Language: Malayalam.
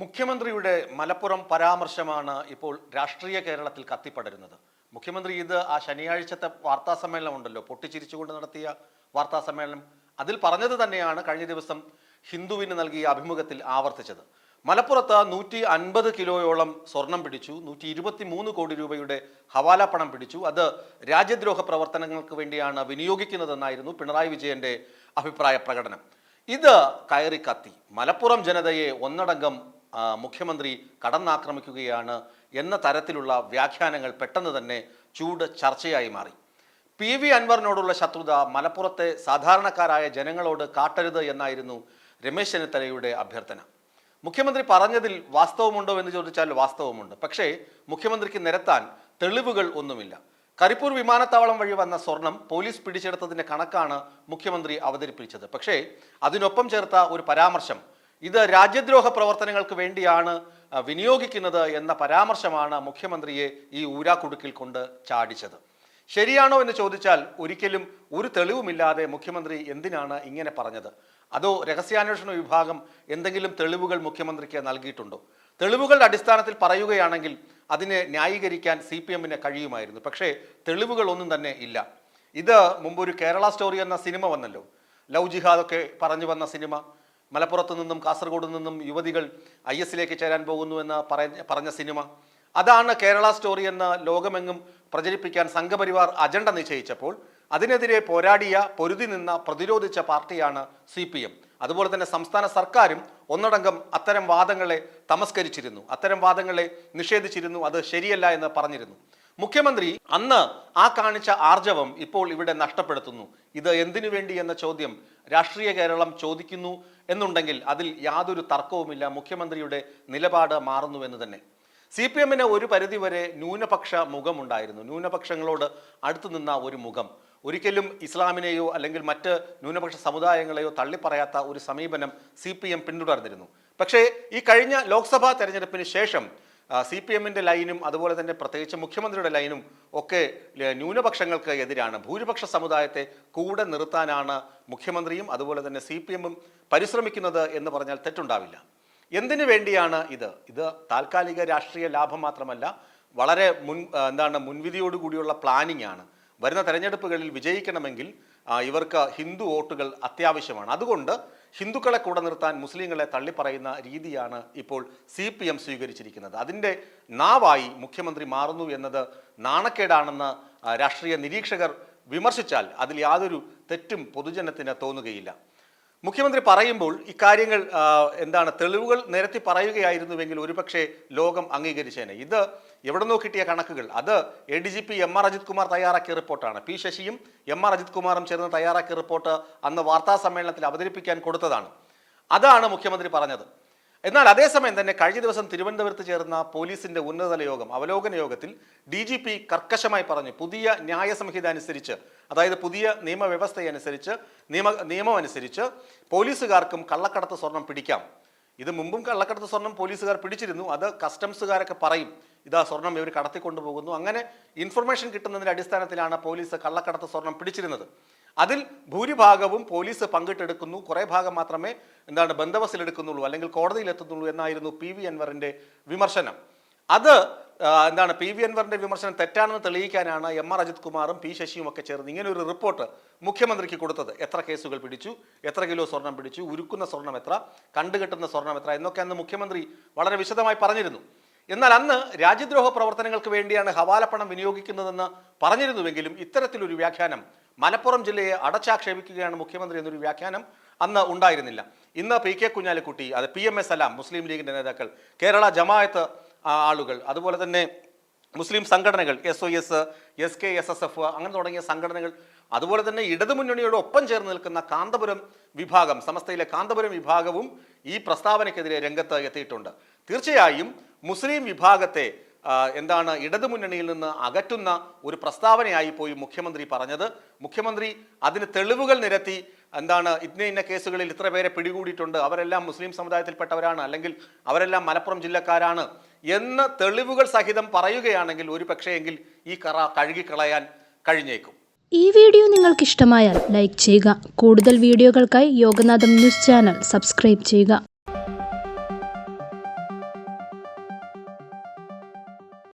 മുഖ്യമന്ത്രിയുടെ മലപ്പുറം പരാമർശമാണ് ഇപ്പോൾ രാഷ്ട്രീയ കേരളത്തിൽ കത്തിപ്പടരുന്നത്. മുഖ്യമന്ത്രി ഇത് ആ ശനിയാഴ്ചത്തെ വാർത്താ സമ്മേളനം ഉണ്ടല്ലോ പൊട്ടിച്ചിരിച്ചുകൊണ്ട് നടത്തിയ വാർത്താ സമ്മേളനം. അതിൽ പറഞ്ഞത് തന്നെയാണ് കഴിഞ്ഞ ദിവസം ഹിന്ദുവിന് നൽകിയ അഭിമുഖത്തിൽ ആവർത്തിച്ചത്. മലപ്പുറത്ത് നൂറ്റി അൻപത് കിലോയോളം സ്വർണം പിടിച്ചു നൂറ്റി ഇരുപത്തി മൂന്ന് കോടി രൂപയുടെ ഹവാല പണം പിടിച്ചു. അത് രാജ്യദ്രോഹ പ്രവർത്തനങ്ങൾക്ക് വേണ്ടിയാണ് വിനിയോഗിക്കുന്നതെന്നായിരുന്നു പിണറായി വിജയന്റെ അഭിപ്രായ പ്രകടനം. ഇത് കയറി കത്തി. മലപ്പുറം ജനതയെ ഒന്നടങ്കം മുഖ്യമന്ത്രി കടന്നാക്രമിക്കുകയാണ് എന്ന തരത്തിലുള്ള വ്യാഖ്യാനങ്ങൾ പെട്ടെന്ന് തന്നെ ചൂട് ചർച്ചയായി മാറി. പി വി അൻവറിനോടുള്ള ശത്രുത മലപ്പുറത്തെ സാധാരണക്കാരായ ജനങ്ങളോട് കാട്ടരുത് എന്നായിരുന്നു രമേശ് ചെന്നിത്തലയുടെ അഭ്യർത്ഥന. മുഖ്യമന്ത്രി പറഞ്ഞതിൽ വാസ്തവമുണ്ടോ എന്ന് ചോദിച്ചാൽ വാസ്തവമുണ്ട്. പക്ഷേ മുഖ്യമന്ത്രിക്ക് നിരത്താൻ തെളിവുകൾ ഒന്നുമില്ല. കരിപ്പൂർ വിമാനത്താവളം വഴി വന്ന സ്വർണം പോലീസ് പിടിച്ചെടുത്തതിന്റെ കണക്കാണ് മുഖ്യമന്ത്രി അവതരിപ്പിച്ചത്. പക്ഷേ അതിനൊപ്പം ചേർത്ത ഒരു പരാമർശം ഇത് രാജ്യദ്രോഹ പ്രവർത്തനങ്ങൾക്ക് വേണ്ടിയാണ് വിനിയോഗിക്കുന്നത് എന്ന പരാമർശമാണ് മുഖ്യമന്ത്രിയെ ഈ ഊരാക്കുടുക്കിൽ കൊണ്ട് ചാടിച്ചത്. ശരിയാണോ എന്ന് ചോദിച്ചാൽ ഒരിക്കലും ഒരു തെളിവുമില്ലാതെ മുഖ്യമന്ത്രി എന്തിനാണ് ഇങ്ങനെ പറഞ്ഞത്? അതോ രഹസ്യാന്വേഷണ വിഭാഗം എന്തെങ്കിലും തെളിവുകൾ മുഖ്യമന്ത്രിക്ക് നൽകിയിട്ടുണ്ടോ? തെളിവുകളുടെ അടിസ്ഥാനത്തിൽ പറയുകയാണെങ്കിൽ അതിനെ ന്യായീകരിക്കാൻ സി പി എമ്മിന് കഴിയുമായിരുന്നു. പക്ഷേ തെളിവുകളൊന്നും തന്നെ ഇല്ല. ഇത് മുമ്പൊരു കേരള സ്റ്റോറി എന്ന സിനിമ വന്നല്ലോ. ലവ് ജിഹാദൊക്കെ പറഞ്ഞു വന്ന സിനിമ. മലപ്പുറത്ത് നിന്നും കാസർഗോഡ് നിന്നും യുവതികൾ ഐ എസിലേക്ക് ചേരാൻ പോകുന്നു എന്ന് പറഞ്ഞ സിനിമ. അതാണ് കേരള സ്റ്റോറി എന്ന് ലോകമെങ്ങും പ്രചരിപ്പിക്കാൻ സംഘപരിവാർ അജണ്ട നിശ്ചയിച്ചപ്പോൾ അതിനെതിരെ പോരാടിയ പൊരുതി നിന്ന പ്രതിരോധിച്ച പാർട്ടിയാണ് സി പി എം. അതുപോലെ തന്നെ സംസ്ഥാന സർക്കാരും ഒന്നടങ്കം അത്തരം വാദങ്ങളെ തമസ്കരിച്ചിരുന്നു. അത്തരം വാദങ്ങളെ നിഷേധിച്ചിരുന്നു. അത് ശരിയല്ല എന്ന് പറഞ്ഞിരുന്നു. മുഖ്യമന്ത്രി അന്ന് ആ കാണിച്ച ആർജവം ഇപ്പോൾ ഇവിടെ നഷ്ടപ്പെടുത്തുന്നു. ഇത് എന്തിനു വേണ്ടി എന്ന ചോദ്യം രാഷ്ട്രീയ കേരളം ചോദിക്കുന്നു എന്നുണ്ടെങ്കിൽ അതിൽ യാതൊരു തർക്കവുമില്ല. മുഖ്യമന്ത്രിയുടെ നിലപാട് മാറുന്നുവെന്ന് തന്നെ. സി പി എമ്മിന് ഒരു പരിധിവരെ ന്യൂനപക്ഷ മുഖമുണ്ടായിരുന്നു. ന്യൂനപക്ഷങ്ങളോട് അടുത്തു നിന്ന ഒരു മുഖം. ഒരിക്കലും ഇസ്ലാമിനെയോ അല്ലെങ്കിൽ മറ്റ് ന്യൂനപക്ഷ സമുദായങ്ങളെയോ തള്ളിപ്പറയാത്ത ഒരു സമീപനം സി പി എം പിന്തുടർന്നിരുന്നു. പക്ഷേ ഈ കഴിഞ്ഞ ലോക്സഭാ തെരഞ്ഞെടുപ്പിന് ശേഷം സി പി എമ്മിന്റെ ലൈനും അതുപോലെ തന്നെ പ്രത്യേകിച്ച് മുഖ്യമന്ത്രിയുടെ ലൈനും ഒക്കെ ന്യൂനപക്ഷങ്ങൾക്ക് എതിരാണ്. ഭൂരിപക്ഷ സമുദായത്തെ കൂടെ നിർത്താനാണ് മുഖ്യമന്ത്രിയും അതുപോലെ തന്നെ സി പി എമ്മും പരിശ്രമിക്കുന്നത് എന്ന് പറഞ്ഞാൽ തെറ്റുണ്ടാവില്ല. എന്തിനു വേണ്ടിയാണ് ഇത്? ഇത് താൽക്കാലിക രാഷ്ട്രീയ ലാഭം മാത്രമല്ല വളരെ മുൻ എന്താണ് മുൻവിധിയോടുകൂടിയുള്ള പ്ലാനിംഗ് ആണ് വരുന്ന തെരഞ്ഞെടുപ്പുകളിൽ വിജയിക്കണമെങ്കിൽ ഇവർക്ക് ഹിന്ദു വോട്ടുകൾ അത്യാവശ്യമാണ്. അതുകൊണ്ട് ഹിന്ദുക്കളെ കൂടെ നിർത്താൻ മുസ്ലിങ്ങളെ തള്ളിപ്പറയുന്ന രീതിയാണ് ഇപ്പോൾ സി പി എം സ്വീകരിച്ചിരിക്കുന്നത്. അതിന്റെ നാവായി മുഖ്യമന്ത്രി മാറുന്നു എന്നത് നാണക്കേടാണെന്ന് രാഷ്ട്രീയ നിരീക്ഷകർ വിമർശിച്ചാൽ അതിൽ യാതൊരു തെറ്റും പൊതുജനത്തിന് തോന്നുകയില്ല. മുഖ്യമന്ത്രി പറയുമ്പോൾ ഇക്കാര്യങ്ങൾ എന്താണ് തെളിവുകൾ നിരത്തി പറയുകയായിരുന്നുവെങ്കിൽ ഒരുപക്ഷെ ലോകം അംഗീകരിച്ചേനെ. ഇത് എവിടെ നിന്നോ കിട്ടിയ കണക്കുകൾ. അത് A D G P M R Ajith Kumar തയ്യാറാക്കിയ റിപ്പോർട്ടാണ്. പി ശശിയും എം ആർ അജിത് കുമാറും ചേർന്ന് തയ്യാറാക്കിയ റിപ്പോർട്ട് അന്ന് വാർത്താ സമ്മേളനത്തിൽ അവതരിപ്പിക്കാൻ കൊടുത്തതാണ്. അതാണ് മുഖ്യമന്ത്രി പറഞ്ഞത്. എന്നാൽ അതേസമയം തന്നെ കഴിഞ്ഞ ദിവസം തിരുവനന്തപുരത്ത് ചേർന്ന പോലീസിന്റെ ഉന്നതതല യോഗം അവലോകന യോഗത്തിൽ ഡി ജി പി കർക്കശമായി പറഞ്ഞു പുതിയ ന്യായ സംഹിത അനുസരിച്ച് അതായത് പുതിയ നിയമവ്യവസ്ഥയനുസരിച്ച് നിയമ നിയമം അനുസരിച്ച് പോലീസുകാർക്കും കള്ളക്കടത്ത് സ്വർണം പിടിക്കാം. ഇത് മുമ്പും കള്ളക്കടത്ത് സ്വർണം പോലീസുകാർ പിടിച്ചിരുന്നു. അത് കസ്റ്റംസുകാരൊക്കെ പറയും. ഇതാ സ്വർണം ഇവർ കടത്തിക്കൊണ്ടുപോകുന്നു. അങ്ങനെ ഇൻഫർമേഷൻ കിട്ടുന്നതിന്റെ അടിസ്ഥാനത്തിലാണ് പോലീസ് കള്ളക്കടത്ത് സ്വർണം പിടിച്ചിരുന്നത്. അതിൽ ഭൂരിഭാഗവും പോലീസ് പങ്കിട്ടെടുക്കുന്നു. കുറേ ഭാഗം മാത്രമേ എന്താണ് ബന്ധവസിലെടുക്കുന്നുള്ളൂ അല്ലെങ്കിൽ കോടതിയിൽ എത്തുന്നുള്ളൂ എന്നായിരുന്നു പി വി അൻവറിന്റെ വിമർശനം. അത് എന്താണ് പി വി അൻവറിന്റെ വിമർശനം തെറ്റാണെന്ന് തെളിയിക്കാനാണ് എം ആർ അജിത് കുമാറും പി ശശിയും ഒക്കെ ചേർന്ന് ഇങ്ങനെ ഒരു റിപ്പോർട്ട് മുഖ്യമന്ത്രിക്ക് കൊടുത്തത്. എത്ര കേസുകൾ പിടിച്ചു എത്ര കിലോ സ്വർണം പിടിച്ചു ഉരുക്കുന്ന സ്വർണം എത്ര കണ്ടുകെട്ടുന്ന സ്വർണം എത്ര എന്നൊക്കെ അന്ന് മുഖ്യമന്ത്രി വളരെ വിശദമായി പറഞ്ഞിരുന്നു. എന്നാൽ അന്ന് രാജ്യദ്രോഹ പ്രവർത്തനങ്ങൾക്ക് വേണ്ടിയാണ് ഹവാലപ്പണം വിനിയോഗിക്കുന്നതെന്ന് പറഞ്ഞിരുന്നുവെങ്കിലും ഇത്തരത്തിലൊരു വ്യാഖ്യാനം മലപ്പുറം ജില്ലയെ അടച്ചാക്ഷേപിക്കുകയാണ് മുഖ്യമന്ത്രി എന്നൊരു വ്യാഖ്യാനം അന്ന് ഉണ്ടായിരുന്നില്ല. ഇന്ന് പി കെ കുഞ്ഞാലിക്കുട്ടി അത് പി എം എസ് അലാം മുസ്ലിം ലീഗിന്റെ നേതാക്കൾ കേരള ജമായത്ത് ആളുകൾ. അതുപോലെ തന്നെ മുസ്ലിം സംഘടനകൾ S O S S K S S F അങ്ങനെ തുടങ്ങിയ സംഘടനകൾ. അതുപോലെ തന്നെ ഇടതുമുന്നണിയോട് ഒപ്പം ചേർന്ന് നിൽക്കുന്ന കാന്തപുരം വിഭാഗം സമസ്തയിലെ കാന്തപുരം വിഭാഗവും ഈ പ്രസ്താവനയ്ക്കെതിരെ രംഗത്ത് എത്തിയിട്ടുണ്ട്. തീർച്ചയായും മുസ്ലിം വിഭാഗത്തെ എന്താണ് ഇടതുമുന്നണിയിൽ നിന്ന് അകറ്റുന്ന ഒരു പ്രസ്താവനയായി പോയി മുഖ്യമന്ത്രി പറഞ്ഞത്. മുഖ്യമന്ത്രി അതിന് തെളിവുകൾ നിരത്തി എന്താണ് ഇന്ന ഇന്ന കേസുകളിൽ ഇത്ര പേരെ പിടികൂടിയിട്ടുണ്ട്. അവരെല്ലാം മുസ്ലിം സമുദായത്തിൽപ്പെട്ടവരാണ് അല്ലെങ്കിൽ അവരെല്ലാം മലപ്പുറം ജില്ലക്കാരാണ്. എന്ന് തെളിവുകൾ സഹിതം പറയുകയാണെങ്കിൽ ഒരു പക്ഷേയെങ്കിൽ ഈ കറ കഴുകിക്കളയാൻ കഴിഞ്ഞേക്കും. ഈ വീഡിയോ നിങ്ങൾക്ക് ഇഷ്ടമായാൽ ലൈക്ക് ചെയ്യുക. കൂടുതൽ വീഡിയോകൾക്കായി യോഗനാഥം ന്യൂസ് ചാനൽ സബ്സ്ക്രൈബ് ചെയ്യുക.